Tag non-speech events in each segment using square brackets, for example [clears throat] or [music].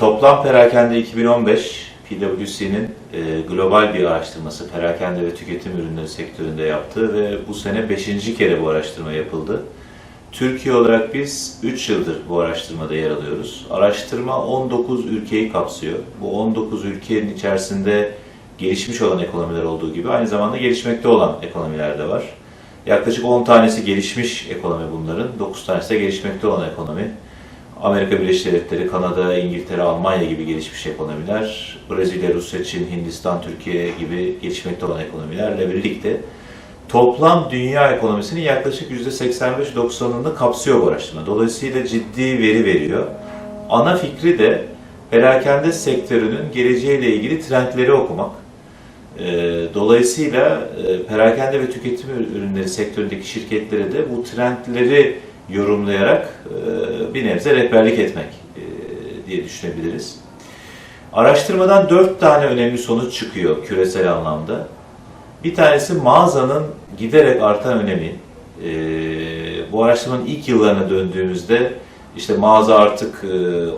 Toplam perakende 2015 PwC'nin e, global bir araştırması perakende ve tüketim ürünleri sektöründe yaptığı ve bu sene 5. kere bu araştırma yapıldı. Türkiye olarak biz 3 yıldır bu araştırmada yer alıyoruz. Araştırma 19 ülkeyi kapsıyor. Bu 19 ülkenin içerisinde gelişmiş olan ekonomiler olduğu gibi aynı zamanda gelişmekte olan ekonomiler de var. Yaklaşık 10 tanesi gelişmiş ekonomi bunların, 9 tanesi de gelişmekte olan ekonomi. Amerika Birleşik Devletleri, Kanada, İngiltere, Almanya gibi gelişmiş ekonomiler, Brezilya, Rusya, Çin, Hindistan, Türkiye gibi gelişmekte olan ekonomilerle birlikte toplam dünya ekonomisinin yaklaşık %85-90'ını kapsıyor bu araştırma. Dolayısıyla ciddi veri veriyor. Ana fikri de perakende sektörünün geleceğiyle ilgili trendleri okumak. Ee, Dolayısıyla e, perakende ve tüketim ürünleri sektöründeki şirketlere de bu trendleri yorumlayarak e, bir nebze rehberlik etmek e, diye düşünebiliriz. Araştırmadan dört tane önemli sonuç çıkıyor küresel anlamda. Bir tanesi mağazanın giderek artan önemi. E, bu araştırmanın ilk yıllarına döndüğümüzde işte mağaza artık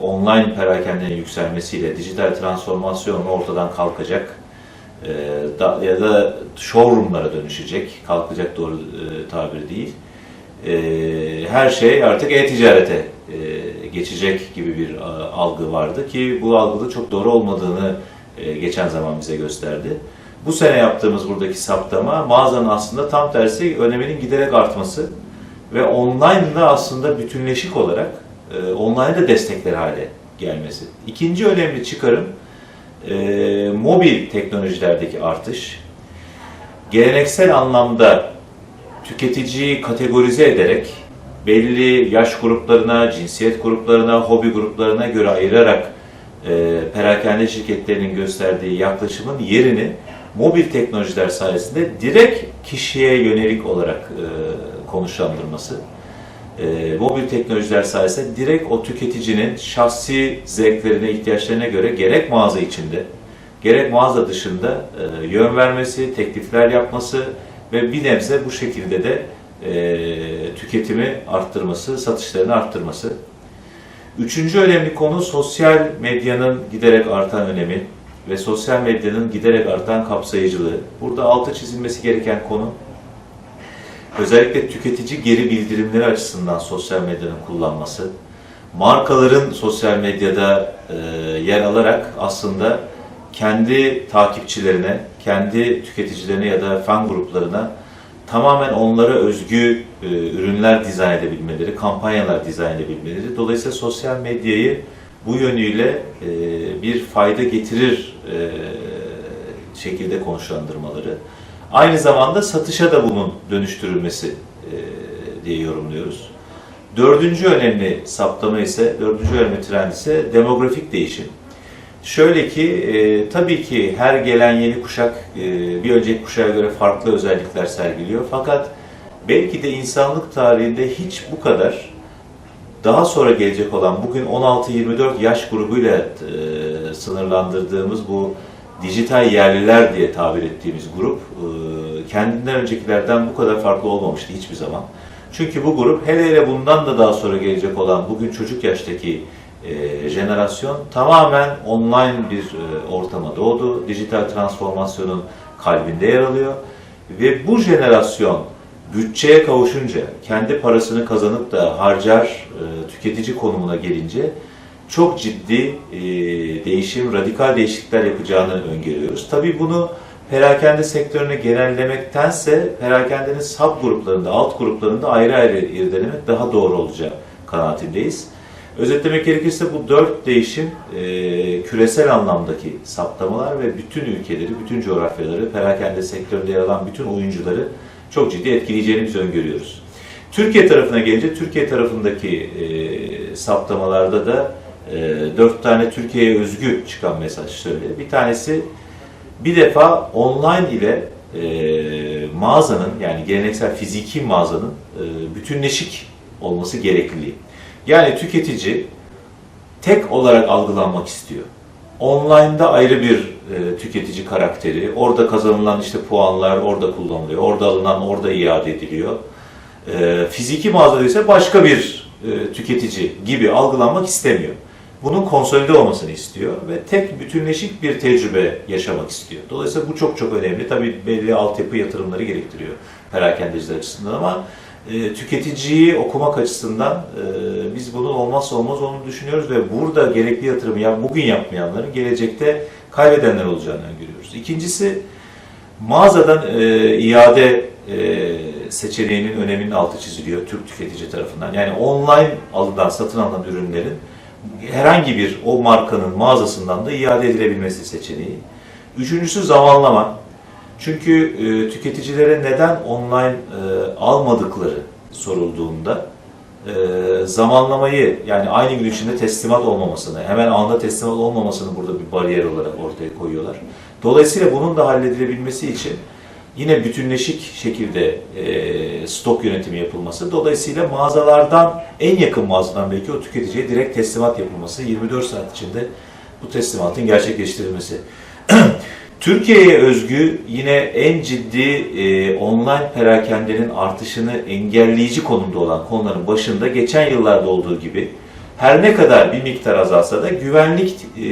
online perakendenin yükselmesiyle dijital transformasyon ortadan kalkacak ya da showroomlara dönüşecek, kalkacak doğru tabir değil her şey artık e-ticarete geçecek gibi bir algı vardı ki bu algıda çok doğru olmadığını geçen zaman bize gösterdi. Bu sene yaptığımız buradaki saptama mağazanın aslında tam tersi öneminin giderek artması ve online'da aslında bütünleşik olarak online'da destekler hale gelmesi. İkinci önemli çıkarım mobil teknolojilerdeki artış. Geleneksel anlamda tüketiciyi kategorize ederek belli yaş gruplarına, cinsiyet gruplarına, hobi gruplarına göre ayırarak e, perakende şirketlerinin gösterdiği yaklaşımın yerini mobil teknolojiler sayesinde direkt kişiye yönelik olarak e, konuşlandırması. E, mobil teknolojiler sayesinde direkt o tüketicinin şahsi zevklerine, ihtiyaçlarına göre gerek mağaza içinde, gerek mağaza dışında e, yön vermesi, teklifler yapması, ve bir nebze bu şekilde de e, tüketimi arttırması, satışlarını arttırması. Üçüncü önemli konu sosyal medyanın giderek artan önemi ve sosyal medyanın giderek artan kapsayıcılığı. Burada altı çizilmesi gereken konu özellikle tüketici geri bildirimleri açısından sosyal medyanın kullanması. Markaların sosyal medyada e, yer alarak aslında kendi takipçilerine, kendi tüketicilerine ya da fan gruplarına tamamen onlara özgü e, ürünler dizayn edebilmeleri, kampanyalar dizayn edebilmeleri. Dolayısıyla sosyal medyayı bu yönüyle e, bir fayda getirir e, şekilde konuşlandırmaları. Aynı zamanda satışa da bunun dönüştürülmesi e, diye yorumluyoruz. Dördüncü önemli saptama ise, dördüncü önemli trend ise demografik değişim. Şöyle ki, e, tabii ki her gelen yeni kuşak e, bir önceki kuşağa göre farklı özellikler sergiliyor. Fakat belki de insanlık tarihinde hiç bu kadar daha sonra gelecek olan bugün 16-24 yaş grubuyla e, sınırlandırdığımız bu dijital yerliler diye tabir ettiğimiz grup e, kendinden öncekilerden bu kadar farklı olmamıştı hiçbir zaman. Çünkü bu grup hele hele bundan da daha sonra gelecek olan bugün çocuk yaştaki e, jenerasyon tamamen online bir e, ortama doğdu. Dijital transformasyonun kalbinde yer alıyor. Ve bu jenerasyon bütçeye kavuşunca, kendi parasını kazanıp da harcar, e, tüketici konumuna gelince çok ciddi e, değişim, radikal değişiklikler yapacağını öngörüyoruz. Tabii bunu perakende sektörünü genellemektense perakendenin sub gruplarında, alt gruplarında ayrı ayrı irdelemek daha doğru olacağı kanaatindeyiz. Özetlemek gerekirse bu dört değişim e, küresel anlamdaki saptamalar ve bütün ülkeleri, bütün coğrafyaları, perakende sektöründe yer alan bütün oyuncuları çok ciddi etkileyeceğini biz öngörüyoruz. Türkiye tarafına gelince, Türkiye tarafındaki e, saptamalarda da e, dört tane Türkiye'ye özgü çıkan mesaj söylüyor. Bir tanesi bir defa online ile e, mağazanın yani geleneksel fiziki mağazanın e, bütünleşik olması gerekliliği. Yani tüketici tek olarak algılanmak istiyor. Online'da ayrı bir e, tüketici karakteri, orada kazanılan işte puanlar orada kullanılıyor, orada alınan orada iade ediliyor. E, fiziki mağazada ise başka bir e, tüketici gibi algılanmak istemiyor. bunun konsolide olmasını istiyor ve tek bütünleşik bir tecrübe yaşamak istiyor. Dolayısıyla bu çok çok önemli. Tabii belli altyapı yatırımları gerektiriyor perakendeciler açısından ama e, tüketiciyi okumak açısından e, biz bunun olmazsa olmaz olduğunu düşünüyoruz ve burada gerekli yatırımı ya bugün yapmayanların gelecekte kaybedenler olacağını öngörüyoruz. İkincisi mağazadan e, iade e, seçeneğinin öneminin altı çiziliyor Türk tüketici tarafından. Yani online alınan, satın alınan ürünlerin herhangi bir o markanın mağazasından da iade edilebilmesi seçeneği. Üçüncüsü zamanlama. Çünkü e, tüketicilere neden online e, almadıkları sorulduğunda e, zamanlamayı yani aynı gün içinde teslimat olmamasını, hemen anda teslimat olmamasını burada bir bariyer olarak ortaya koyuyorlar. Dolayısıyla bunun da halledilebilmesi için yine bütünleşik şekilde e, stok yönetimi yapılması. Dolayısıyla mağazalardan en yakın mağazadan belki o tüketiciye direkt teslimat yapılması, 24 saat içinde bu teslimatın gerçekleştirilmesi. [clears throat] Türkiye'ye özgü yine en ciddi e, online perakendenin artışını engelleyici konumda olan konuların başında geçen yıllarda olduğu gibi her ne kadar bir miktar azalsa da güvenlik e,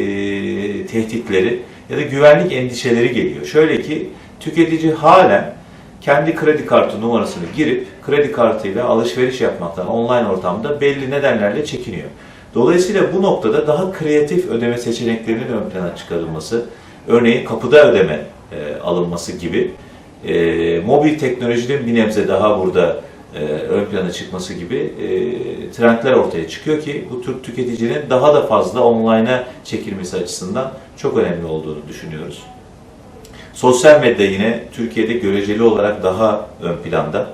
tehditleri ya da güvenlik endişeleri geliyor. Şöyle ki tüketici halen kendi kredi kartı numarasını girip kredi kartıyla alışveriş yapmaktan online ortamda belli nedenlerle çekiniyor. Dolayısıyla bu noktada daha kreatif ödeme seçeneklerinin ön plana çıkarılması, örneğin kapıda ödeme e, alınması gibi e, mobil teknolojinin bir nebze daha burada e, ön plana çıkması gibi e, trendler ortaya çıkıyor ki bu Türk tüketicinin daha da fazla online'a çekilmesi açısından çok önemli olduğunu düşünüyoruz. Sosyal medya yine Türkiye'de göreceli olarak daha ön planda.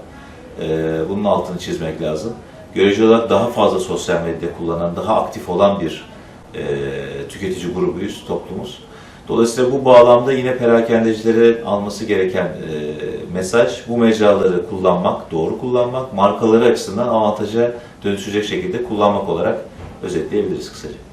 E, bunun altını çizmek lazım. Göreceli olarak daha fazla sosyal medya kullanan, daha aktif olan bir e, tüketici grubuyuz, toplumuz. Dolayısıyla bu bağlamda yine perakendecilere alması gereken e, mesaj bu mecraları kullanmak, doğru kullanmak, markaları açısından avantaja dönüşecek şekilde kullanmak olarak özetleyebiliriz kısaca.